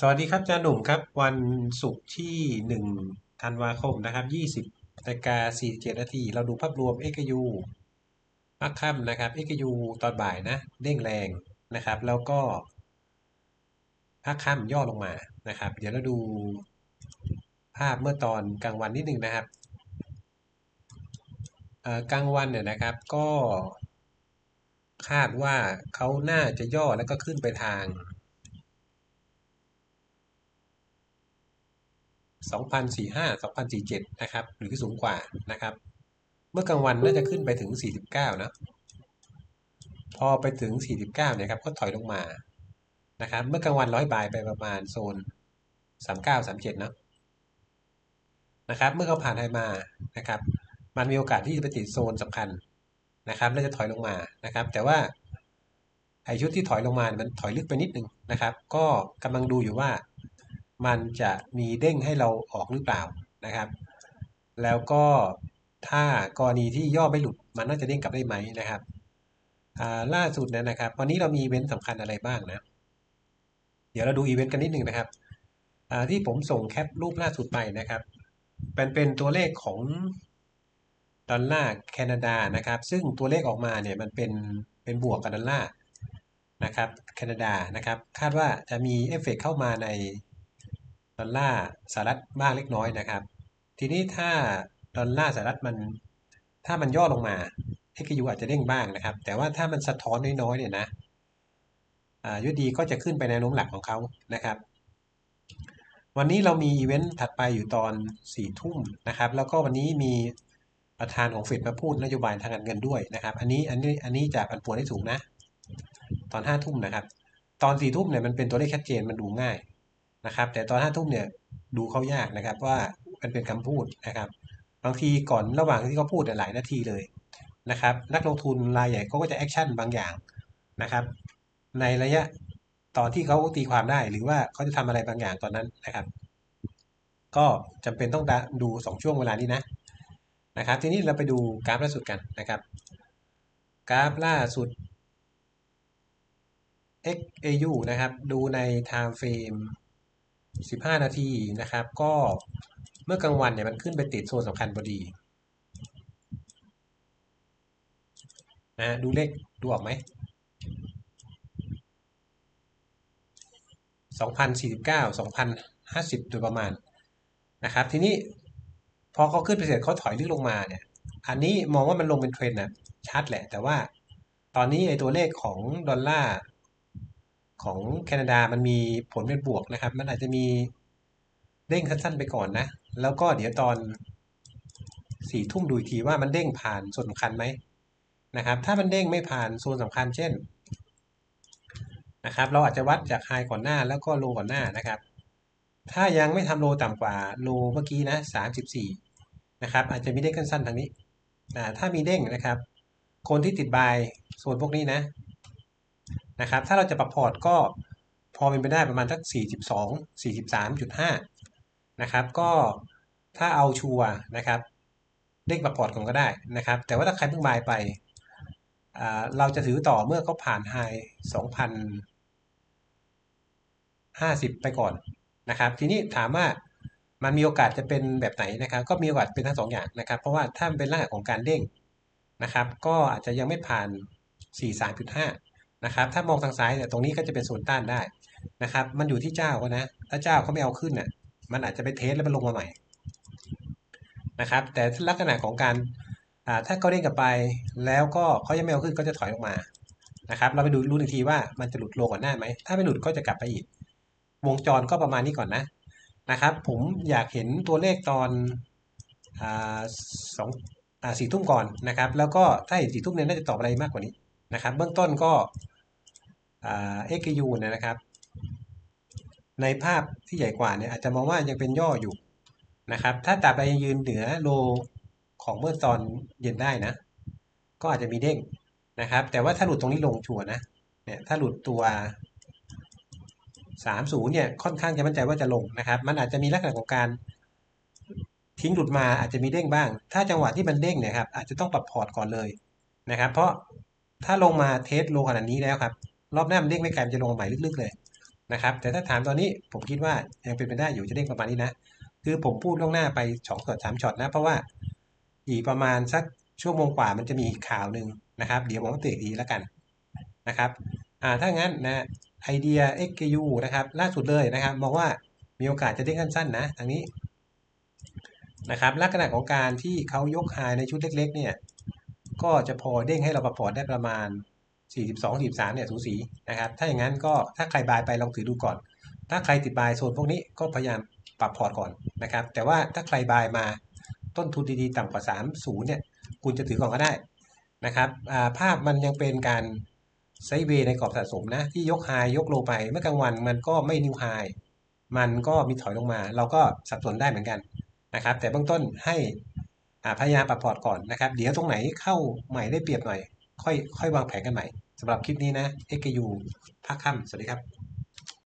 สวัสดีครับอาจารย์หนุ่มครับ วันศุกร์ที่ 1 ธันวาคมนะครับ 20นาฬิกา47นาทีเราดูภาพรวม XU ภาคค่ำนะครับ XU ตอนบ่ายนะ เด้งแรงนะครับ แล้วก็ภาคค่ำย่อลงมานะครับ เดี๋ยวเราดูภาพเมื่อตอนกลางวันนิดนึงนะครับกลางวันเนี่ยนะครับก็คาดว่าเขาน่าจะย่อแล้วก็ขึ้นไปทาง 2045 2047 นะครับ หรือสูงกว่านะครับ เมื่อกลางวันน่าจะขึ้นไปถึง 49 นะ พอไปถึง 49 เนี่ยครับ ก็ถอยลงมานะครับ เมื่อกลางวันร้อยบายไปประมาณโซน 39 37 นะนะครับ เมื่อเขาผ่านไฮมานะครับ มันมีโอกาสที่จะไปติดโซนสำคัญนะครับแล้วจะถอยลงมานะครับ แต่ว่าไอชุดที่ถอยลงมา มันถอยลึกไปนิดนึงนะครับ ก็กำลังดูอยู่ว่า มันจะมีเด้งให้เราออกหรือเปล่านะครับ แล้วก็ถ้ากรณีที่ย่อไม่หลุดมันน่าจะเด้งกลับได้ไหมนะครับล่าสุดนะครับ วันนี้เรามีอีเวนต์สำคัญอะไรบ้างนะ เดี๋ยวเราดูอีเวนต์กันนิดหนึ่งนะครับที่ผมส่งแคปรูปล่าสุดไปนะครับเป็นเป็นตัวเลขของดอลลาร์แคนาดานะครับ ซึ่งตัวเลขออกมาเนี่ยมันเป็นเป็นบวกกับดอลลาร์นะครับแคนาดานะครับ คาดว่าจะมีเอฟเฟกเข้ามาใน ดอลลาร์สหรัฐบ้างเล็กน้อยนะครับ ทีนี้ถ้าดอลลาร์สหรัฐมันถ้ามันย่อลงมา XU อาจจะเด้งบ้างนะครับ แต่ว่าถ้ามันสะท้อนน้อยๆเนี่ยนะยุดีก็จะขึ้นไปในโน้มหลักของเขานะครับ วันนี้เรามีอีเวนต์ถัดไปอยู่ตอน4ี่ทุ่มนะครับ แล้วก็วันนี้มีประธานของเฟดมาพูดนโยบายทางการเงินด้วยนะครับ อันนี้อันนี้อันนี้จะผันผวนได้สูงนะ ตอน5้าทุ่มนะครับ ตอน4ี่ทุ่มเนี่ยมันเป็นตัวเลขชัดเจนมันดูง่าย นะครับ แต่ตอนห้าทุ่มเนี่ยดูเขายากนะครับ ว่ามันเป็นคำพูดนะครับบางทีก่อนระหว่างที่เขาพูดหลายนาทีเลยนะครับ นักลงทุนรายใหญ่เขาก็จะแอคชั่นบางอย่างนะครับ ในระยะตอนที่เขาตีความได้หรือว่าเขาจะทำอะไรบางอย่างตอนนั้นนะครับ ก็จำเป็นต้องดูสองช่วงเวลานี้นะนะครับ ทีนี้เราไปดูกราฟล่าสุดกันนะครับ กราฟล่าสุด XAU นะครับ ดูใน time frame 15 นาทีนะครับ ก็เมื่อกลางวันเนี่ยมันขึ้นไปติดโซนสำคัญพอดีนะดูเลขดูออกไหม2049 2050 โดยประมาณนะครับ ทีนี้พอเขาขึ้นไปเสร็จเขาถอยลึกลงมาเนี่ย อันนี้มองว่ามันลงเป็นเทรนด์นะชัดแหละ แต่ว่าตอนนี้ไอ้ตัวเลขของดอลลาร์ ของแคนาดามันมีผลเป็นบวกนะครับ มันอาจจะมีเด้งสั้นๆไปก่อนนะ แล้วก็เดี๋ยวตอนสี่ทุ่มดูอีกทีว่ามันเด้งผ่านส่วนสำคัญไหมนะครับ ถ้ามันเด้งไม่ผ่านโซนสำคัญเช่นนะครับ เราอาจจะวัดจากไฮก่อนหน้าแล้วก็โลก่อนหน้านะครับ ถ้ายังไม่ทำโลต่ำกว่าโลเมื่อกี้นะสามสิบสี่นะครับ อาจจะมีเด้งสั้นๆทางนี้ถ้ามีเด้งนะครับ คนที่ติดบายโซนพวกนี้นะ นะครับ ถ้าเราจะปรับพอร์ตก็พอเป็นไปได้ประมาณสัก 42 43.5 นะครับ ก็ถ้าเอาชัวนะครับเด้งปรับพอร์ตก่อนก็ได้นะครับ แต่ว่าถ้าใครเพิ่งบายไป เราจะถือต่อเมื่อเขาผ่านไฮ2,050 ไปก่อนนะครับ ทีนี้ถามว่ามันมีโอกาสจะเป็นแบบไหนนะครับ ก็มีโอกาสเป็นทั้งสองอย่างนะครับ เพราะว่าถ้าเป็นลักษณะของการเด้งนะครับ ก็อาจจะยังไม่ผ่าน 43.5 นะครับถ้ามองทางซ้ายเนี่ยตรงนี้ก็จะเป็นส่วนต้านได้นะครับ มันอยู่ที่เจ้าก็นะ ถ้าเจ้าเขาไม่เอาขึ้นเนี่ยมันอาจจะไปเทสแล้วมันลงมาใหม่นะครับ แต่ลักษณะของการถ้าเขาเด้งกลับไปแล้วก็เขายังไม่เอาขึ้นก็จะถอยลงมานะครับ เราไปดูรู้อีกทีว่ามันจะหลุดโลก่อนหน้าไหม ถ้าไม่หลุดก็จะกลับไปอีก วงจรก็ประมาณนี้ก่อนนะนะครับ ผมอยากเห็นตัวเลขตอนสองสี่ทุ่มก่อนนะครับ แล้วก็ถ้าเห็นสี่ทุ่มเนี่ยน่าจะตอบอะไรมากกว่านี้นะครับ เบื้องต้นก็ เอ็กยูนะครับ ในภาพที่ใหญ่กว่าเนี่ยอาจจะมองว่ายังเป็นย่ออยู่นะครับ ถ้าตราบใดยืนเหนือโลของเมื่อตอนเย็นได้นะ ก็อาจจะมีเด้งนะครับ แต่ว่าถ้าหลุดตรงนี้ลงชัวนะเนี่ยถ้าหลุดตัว 30เนี่ยค่อนข้างจะมั่นใจว่าจะลงนะครับ มันอาจจะมีลักษณะของการทิ้งหลุดมาอาจจะมีเด้งบ้าง ถ้าจังหวะที่มันเด้งเนี่ยครับอาจจะต้องปรับพอร์ตก่อนเลยนะครับ เพราะถ้าลงมาเทสโลขนาดนี้แล้วครับ รอบหน้ามันเด้งไม่ไกลมันจะลงมาใหม่ลึกๆเลยนะครับ แต่ถ้าถามตอนนี้ผมคิดว่ายังเป็นไปได้อยู่จะเด้งประมาณนี้นะ คือผมพูดล่วงหน้าไปสองช็อตสามช็อตนะ เพราะว่าอีกประมาณสักชั่วโมงกว่ามันจะมีข่าวหนึ่งนะครับ เดี๋ยวผมอัปเดตอีกแล้วกันนะครับอ่าถ้างั้นนะไอเดีย XKU นะครับ ล่าสุดเลยนะครับมองว่ามีโอกาสจะเด้งสั้นๆนะทางนี้นะครับลักษณะของการที่เขายกไฮในชุดเล็ก ๆ เนี่ย ก็จะพอเด้งให้เราประพอร์ตได้ประมาณ 42 43เนี่ยสูสีนะครับ ถ้าอย่างนั้นก็ถ้าใครบายไปลองถือดูก่อน ถ้าใครติดบายโซนพวกนี้ก็พยายามปรับพอร์ตก่อนนะครับ แต่ว่าถ้าใครบายมาต้นทุนดีๆ ต่ำกว่า 30เนี่ยคุณจะถือก่อนก็ได้นะครับภาพมันยังเป็นการไซเวในกรอบสะสมนะ ที่ยกไฮยกโลไปเมื่อกลางวันมันก็ไม่นิวไฮมันก็มีถอยลงมา เราก็สับสนได้เหมือนกันนะครับ แต่เบื้องต้นให้พยายามปรับพอร์ตก่อนนะครับ เดี๋ยวตรงไหนเข้าใหม่ได้เปรียบหน่อย ค่อยค่อยวางแผนกันใหม่สำหรับคลิปนี้นะ XKU พักค่ำสวัสดีครับ